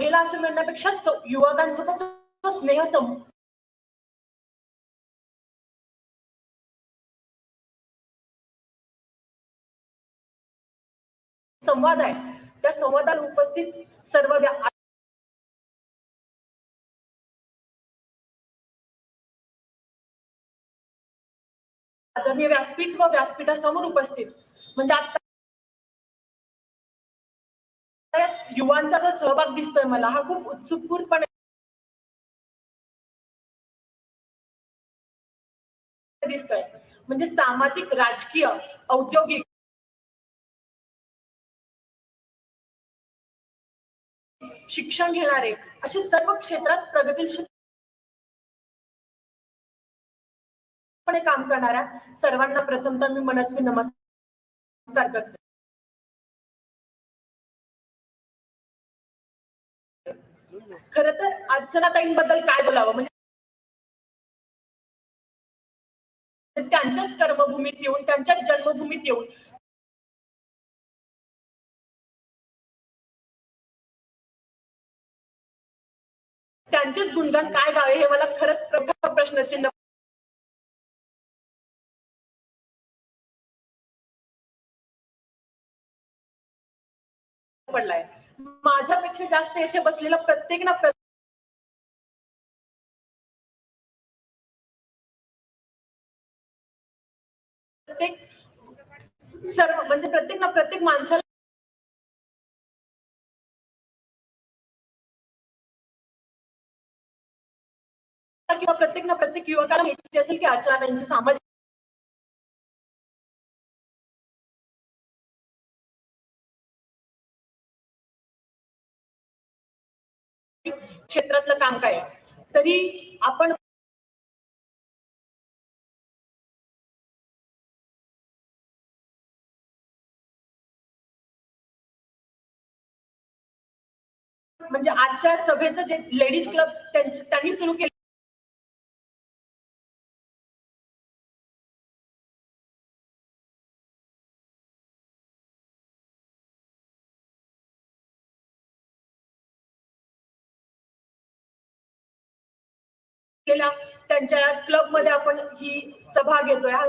सभेला असं म्हणण्यापेक्षा युवकांसोबत स्नेह संवाद आहे. त्या संवादाला उपस्थित सर्व आदरणीय व्यासपीठ व व्यासपीठासमोर उपस्थित. म्हणजे आता युवांचा जो सहभाग दिसतोय मला हा खूप उत्सुकपूर्तपणे दिसतोय. म्हणजे सामाजिक राजकीय औद्योगिक शिक्षण घेणारे असे सर्व क्षेत्रात प्रगतीशील काम करणाऱ्या सर्वांना प्रथमतः मी मनस्वी नमस्कार करते. खर तर अर्चनाताईंबद्दल काय बोलावं? म्हणजे त्यांच्याच कर्मभूमीत येऊन त्यांच्याच जन्मभूमीत येऊन. त्यांचेच गुणगान काय गावे हे मला खरंच प्रश्न प्रश्नचिन्ह पडलाय. माझ्यापेक्षा जास्त येथे बसलेला प्रत्येक ना प्रत्येक प्रत्येक सर्व म्हणजे प्रत्येक ना प्रत्येक माणसाला किंवा प्रत्येक ना प्रत्येक युवकाला माहिती असेल की आचार यांचे सामाजिक क्षेत्रातलं काम काय? आहे तरी आपण म्हणजे आजच्या सभेचं जे लेडीज क्लब त्यांनी सुरू केलं केलेल्या त्यांच्या क्लबमध्ये आपण ही सभा घेतोय. हा